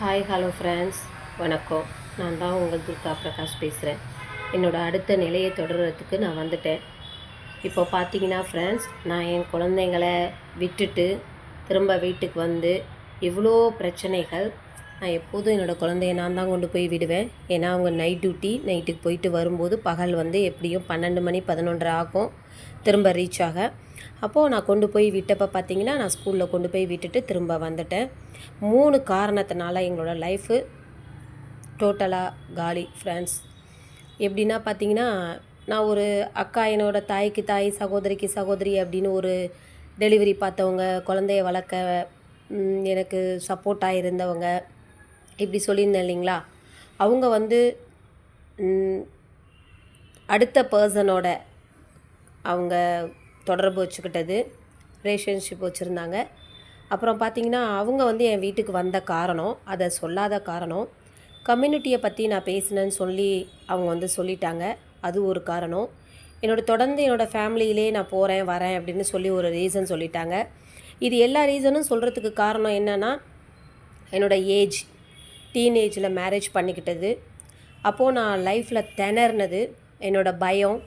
Hi hello friends வணக்கம். நான் தான் உங்கள் துர்கா பிரகாஷ் பேசுகிறேன் என்னோடய அடுத்த நிலையை தொடர்கிறதுக்கு நான் வந்துட்டேன். இப்போ பார்த்தீங்கன்னா ஃப்ரெண்ட்ஸ் நான் என் குழந்தைங்களை விட்டுட்டு திரும்ப வீட்டுக்கு வந்து இவ்வளோ பிரச்சனைகள் நான் எப்போதும் என்னோடய குழந்தைய நான் தான் கொண்டு போய் விடுவேன். ஏன்னா அவங்க நைட் டியூட்டி நைட்டுக்கு போயிட்டு வரும்போது பகல் வந்து எப்படியும் பன்னெண்டு மணி பதினொன்றரை ஆகும். திரும்ப ரீச் ஆக. அப்போது நான் கொண்டு போய் விட்டப்போ பார்த்தீங்கன்னா நான் ஸ்கூலில் கொண்டு போய் விட்டுட்டு திரும்ப வந்துட்டேன். மூணு காரணத்தினால எங்களோட லைஃபு டோட்டலாக காலி ஃப்ரெண்ட்ஸ் எப்படின்னா பார்த்தீங்கன்னா நான் ஒரு அக்கா என்னோட தாய்க்கு தாய் சகோதரிக்கு சகோதரி அப்படின்னு ஒரு டெலிவரி பார்த்தவங்க குழந்தைய வளர்க்க எனக்கு சப்போர்ட்டாக இருந்தவங்க இப்படி சொல்லியிருந்தேன் இல்லைங்களா? அவங்க வந்து அடுத்த பர்சனோட அவங்க தொடர்பு வச்சுக்கிட்டது ரிலேஷன்ஷிப் வச்சுருந்தாங்க. அப்புறம் பார்த்தீங்கன்னா அவங்க வந்து என் வீட்டுக்கு வந்த காரணம் அதை சொல்லாத காரணம் கம்யூனிட்டியை பற்றி நான் பேசினேன்னு சொல்லி அவங்க வந்து சொல்லிட்டாங்க. அது ஒரு காரணம். என்னோட தொடர்ந்து என்னோடய ஃபேமிலியிலே நான் போகிறேன் வரேன் அப்படின்னு சொல்லி ஒரு ரீசன் சொல்லிட்டாங்க. இது எல்லா ரீசனும் சொல்கிறதுக்கு காரணம் என்னென்னா என்னோடய ஏஜ் டீனேஜில் மேரேஜ் பண்ணிக்கிட்டது. அப்போது நான் லைஃப்பில் திணறினது என்னோடய பயம்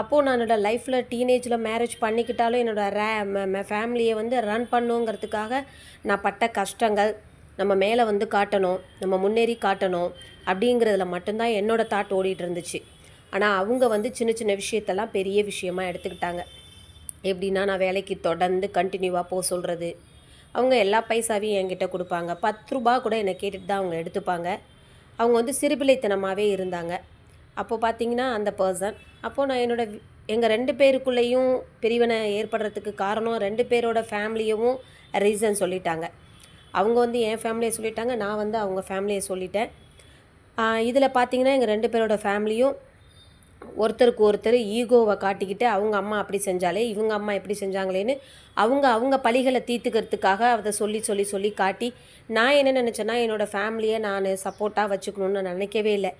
அப்போது நான் என்னோடய லைஃப்பில் டீனேஜில் மேரேஜ் பண்ணிக்கிட்டாலும் என்னோடய ரே ஃபேமிலியை வந்து ரன் பண்ணுங்கிறதுக்காக நான் பட்ட கஷ்டங்கள் நம்ம மேலே வந்து காட்டணும் நம்ம முன்னேறி காட்டணும் அப்படிங்கிறதுல மட்டும்தான் என்னோடய தாட் ஓடிட்டு இருந்துச்சு. ஆனால் அவங்க வந்து சின்ன சின்ன விஷயத்தெல்லாம் பெரிய விஷயமா எடுத்துக்கிட்டாங்க. எப்படின்னா நான் வேலைக்கு தொடர்ந்து கண்டினியூவாக போக சொல்கிறது அவங்க எல்லா பைசாவையும் என்கிட்ட கொடுப்பாங்க. பத்து ரூபா கூட என்னை கேட்டுட்டு தான் அவங்க எடுத்துப்பாங்க. அவங்க வந்து சிறுபிள்ளைத்தனமாகவே இருந்தாங்க. அப்போ பார்த்தீங்கன்னா அந்த பர்சன் அப்போது நான் என்னோட எங்கள் ரெண்டு பேருக்குள்ளேயும் பிரிவினை ஏற்படுறதுக்கு காரணம் ரெண்டு பேரோட ஃபேமிலியவும் ரீசன் சொல்லிட்டாங்க. அவங்க வந்து என் ஃபேமிலியை சொல்லிட்டாங்க நான் வந்து அவங்க ஃபேமிலியை சொல்லிட்டேன். இதில் பார்த்தீங்கன்னா எங்கள் ரெண்டு பேரோட ஃபேமிலியும் ஒருத்தருக்கு ஒருத்தர் ஈகோவை காட்டிக்கிட்டு அவங்க அம்மா அப்படி செஞ்சாலே இவங்க அம்மா எப்படி செஞ்சாங்களேன்னு அவங்க அவங்க பழிகளை தீர்த்துக்கிறதுக்காக அதை சொல்லி சொல்லி சொல்லி காட்டி நான் என்ன நினச்சேன்னா என்னோடய ஃபேமிலியை நான் சப்போர்ட்டாக வச்சுக்கணும்னு நான் நினைக்கவே இல்லை.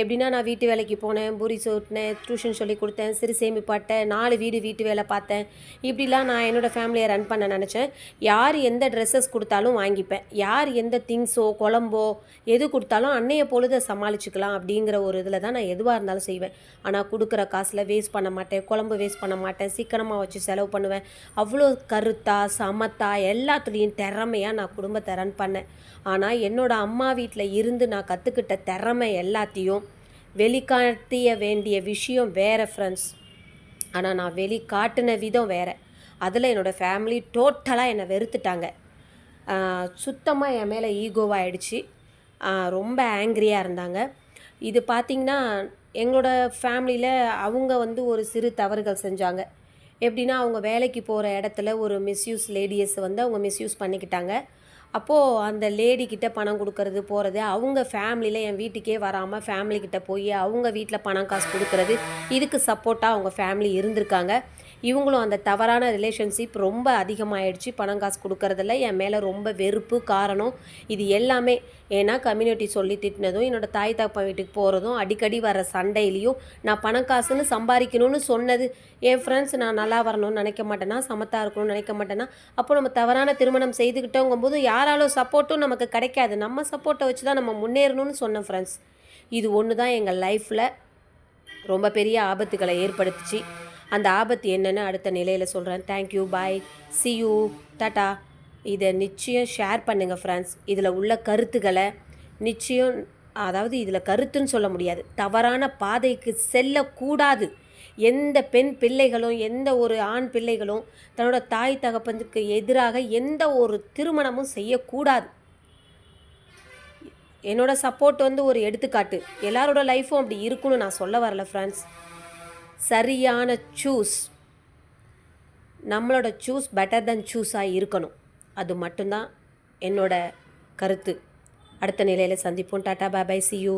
எப்படின்னா நான் வீட்டு வேலைக்கு போனேன் பூரி சோட்டினேன் டியூஷன் சொல்லி கொடுத்தேன் சிறு சேமிப்பாட்டேன் நாலு வீடு வீட்டு வேலை பார்த்தேன். இப்படிலாம் நான் என்னோடய ஃபேமிலியை ரன் பண்ண நினச்சேன். யார் எந்த ட்ரெஸ்ஸஸ் கொடுத்தாலும் வாங்கிப்பேன். யார் எந்த திங்ஸோ குழம்போ எது கொடுத்தாலும் அன்னைய பொழுதை சமாளிச்சுக்கலாம் அப்படிங்கிற ஒரு இதில் தான் நான் எதுவாக இருந்தாலும் செய்வேன். ஆனால் கொடுக்குற காசில் வேஸ்ட் பண்ண மாட்டேன் குழம்பு வேஸ்ட் பண்ண மாட்டேன் சிக்கனமாக வச்சு செலவு பண்ணுவேன். அவ்வளோ கருத்தா சமத்தா எல்லாத்துலேயும் திறமையாக நான் குடும்பத்தை ரன் பண்ணேன். ஆனால் என்னோட அம்மா வீட்டில் இருந்து நான் கற்றுக்கிட்ட திறமை எல்லாத்தையும் வெளிக்காட்டிய வேண்டிய விஷயம் வேறு ஃப்ரெண்ட்ஸ் ஆனால் நான் வெளி காட்டின விதம் வேறு. அதில் என்னோடய ஃபேமிலி டோட்டலாக என்னை வெறுத்துட்டாங்க. சுத்தமாக என் மேலே ஈகோவாகிடுச்சு ரொம்ப ஆங்க்ரியாக இருந்தாங்க. இது பார்த்திங்கன்னா எங்களோட ஃபேமிலியில் அவங்க வந்து ஒரு சிறு தவறுகள் செஞ்சாங்க. எப்படின்னா அவங்க வேலைக்கு போகிற இடத்துல ஒரு மிஸ்யூஸ் லேடியஸ் வந்து அவங்க மிஸ்யூஸ் பண்ணிக்கிட்டாங்க. அப்போது அந்த லேடி பணம் கொடுக்கறது போகிறது அவங்க ஃபேமிலியில் என் வீட்டுக்கே வராமல் ஃபேமிலிக்கிட்ட போய் அவங்க வீட்டில் பணம் காசு கொடுக்கறது இதுக்கு சப்போர்ட்டாக அவங்க ஃபேமிலி இருந்திருக்காங்க. இவங்களும் அந்த தவறான ரிலேஷன்ஷிப் ரொம்ப அதிகமாகிடுச்சு பணம் காசு கொடுக்கறதில்ல. என் மேலே ரொம்ப வெறுப்பு காரணம். இது எல்லாமே ஏன்னா கம்யூனிட்டி சொல்லி திட்டினதும் என்னோட தாய் தாப்பா வீட்டுக்கு போகிறதும் அடிக்கடி வர சண்டையிலையும் நான் பணம் காசுன்னு சம்பாதிக்கணும்னு சொன்னது. என் ஃப்ரெண்ட்ஸ் நான் நல்லா வரணும்னு நினைக்க மாட்டேன்னா சமத்தாக இருக்கணும்னு நினைக்க மாட்டேன்னா அப்போ நம்ம தவறான திருமணம் செய்துக்கிட்டோங்கும்போது யாராலும் சப்போர்ட்டும் நமக்கு கிடைக்காது. நம்ம சப்போர்ட்டை வச்சு தான் நம்ம முன்னேறணும்னு சொன்னேன் ஃப்ரெண்ட்ஸ் இது ஒன்று தான் எங்கள் லைஃப்பில் ரொம்ப பெரிய ஆபத்துகளை ஏற்படுத்துச்சு. அந்த ஆபத்து என்னென்னு அடுத்த நிலையில் சொல்கிறேன் thank you bye see you tata இதை நிச்சயம் ஷேர் பண்ணுங்கள் ஃப்ரெண்ட்ஸ் இதில் உள்ள கருத்துக்களை நிச்சயம் அதாவது இதில் கருத்துன்னு சொல்ல முடியாது. தவறான பாதைக்கு செல்லக்கூடாது. எந்த பெண் பிள்ளைகளும் எந்த ஒரு ஆண் பிள்ளைகளும் தன்னோட தாய் தகப்பனுக்கு எதிராக எந்த ஒரு திருமணமும் செய்யக்கூடாது. என்னோட சப்போர்ட் வந்து ஒரு எடுத்துக்காட்டு. எல்லாரோட லைஃப்பும் அப்படி இருக்குன்னு நான் சொல்ல வரல ஃப்ரெண்ட்ஸ் சரியான சூஸ் நம்மளோட சூஸ் பெட்டர் தென் சூஸாக இருக்கணும். அது மட்டும்தான் என்னோட கருத்து. அடுத்த நிலையில் சந்திப்போம். Tata பாபாய் C you